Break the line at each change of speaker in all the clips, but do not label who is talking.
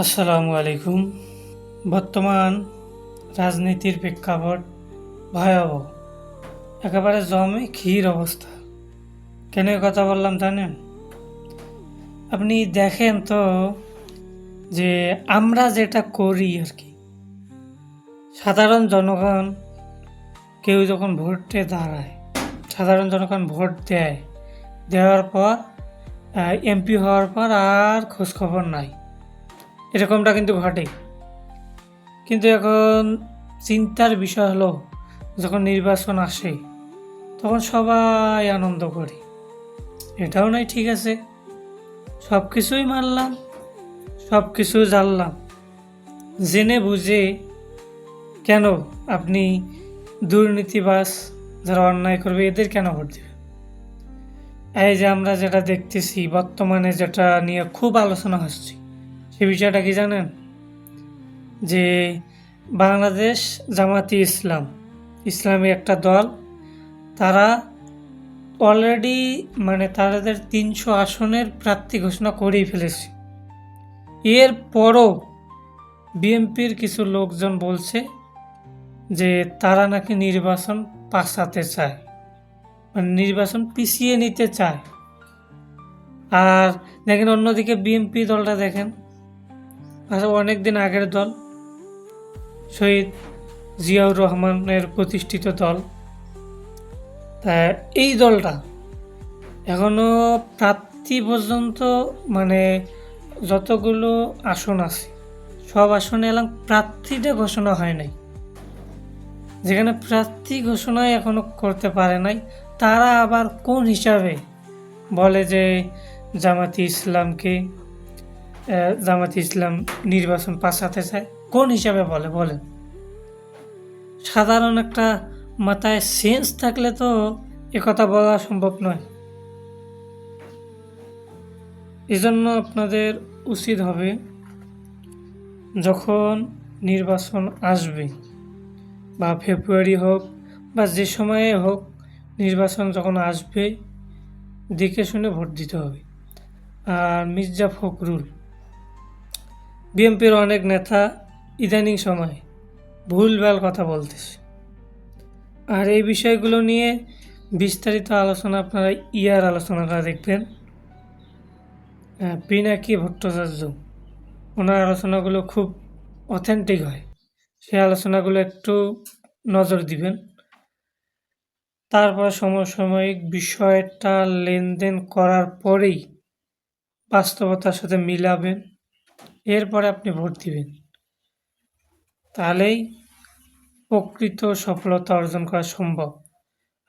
আসসালামু আলাইকুম। বর্তমান রাজনীতির প্রেক্ষাপট ভয়াবহ। একেবারে জমে ক্ষীর অবস্থা। কেন কথা বললাম জানেন? আপনি দেখেন তো যে আমরা যেটা করি আর কি, সাধারণ জনগণ কেউ যখন ভোটে দাঁড়ায়, সাধারণ জনগণ ভোট দেয়, দেওয়ার পর এমপি হওয়ার পর আর খোঁজখবর নাই। এরকমটা কিন্তু ঘটে। কিন্তু এখন চিন্তার বিষয় হলো, যখন নির্বাচন আসে, তখন সবাই আনন্দ করে। এটাও নাই ঠিক আছে। সব কিছুই মানলাম সব কিছু জানলাম। জেনে বুঝে কেন আপনি দুর্নীতিবাস যারা অন্যায় করবে, এদের কেন ভোট দেবে এই যে আমরা যেটা দেখতেছি, বর্তমানে যেটা নিয়ে খুব আলোচনা হচ্ছে সে বিষয়টা কি জানেন? যে বাংলাদেশ জামাতি ইসলাম, ইসলামী একটা দল, তারা অলরেডি মানে তাদের তিনশো আসনের প্রার্থী ঘোষণা করেই ফেলেছে। এর পরও বিএনপির কিছু লোকজন বলছে যে তারা নাকি নির্বাচন পাশাতে চায় মানে নির্বাচন পিছিয়ে নিতে চায়। আর দেখেন অন্যদিকে বিএনপি দলটা দেখেন অনেক দিন আগের দল, শহীদ জিয়াউর রহমানের প্রতিষ্ঠিত দল। তা এই দলটা এখনও প্রার্থী পর্যন্ত মানে যতগুলো আসন আছে, সব আসনে এলাম প্রার্থীটা ঘোষণা হয় নাই। যেখানে প্রার্থী ঘোষণা এখনও করতে পারে নাই, তারা আবার কোন হিসাবে বলে যে জামাতি ইসলামকে জামাতি ইসলাম নির্বাচন পাশাতে চায় কোন হিসাবে বলে? বলেন। সাধারণ একটা মাথায় সেন্স থাকলে তো কথা বলা সম্ভব নয়। এজন্য আপনাদের উচিত হবে, যখন নির্বাচন আসবে, বা ফেব্রুয়ারি হোক, বা যে সময়ে হোক, নির্বাচন যখন আসবে, দেখে শুনে ভোট দিতে হবে। আর মির্জা ফখরুল বিএনপির অনেক নেতা ইদানিং সময় ভুলভাল কথা বলতেছে। আর এই বিষয়গুলো নিয়ে বিস্তারিত আলোচনা আপনারা ইয়ার আলোচনাটা দেখবেন। পিনাকি ভট্টাচার্য, ওনার আলোচনাগুলো খুব অথেন্টিক হয়। সেই আলোচনাগুলো একটু নজর দিবেন। তারপর সমসাময়িক বিষয়টা লেনদেন করার পরেই বাস্তবতার সাথে মিলাবেন। এরপরে আপনি ভোট দিবেন। তাহলেই প্রকৃত সফলতা অর্জন করা সম্ভব।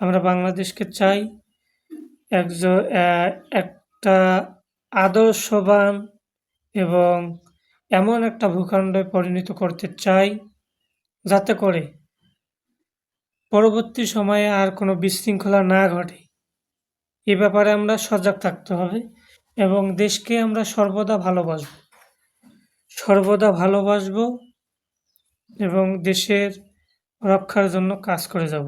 আমরা বাংলাদেশকে চাই একজন একটা আদর্শবান এবং এমন একটা ভূখণ্ডে পরিণত করতে চাই যাতে করে পরবর্তী সময়ে আর কোনো বিশৃঙ্খলা না ঘটে। এ ব্যাপারে আমরা সজাগ থাকতে হবে এবং দেশকে আমরা সর্বদা ভালোবাসব। সর্বদা ভালোবাসব এবং দেশের রক্ষার জন্য কাজ করে যাব।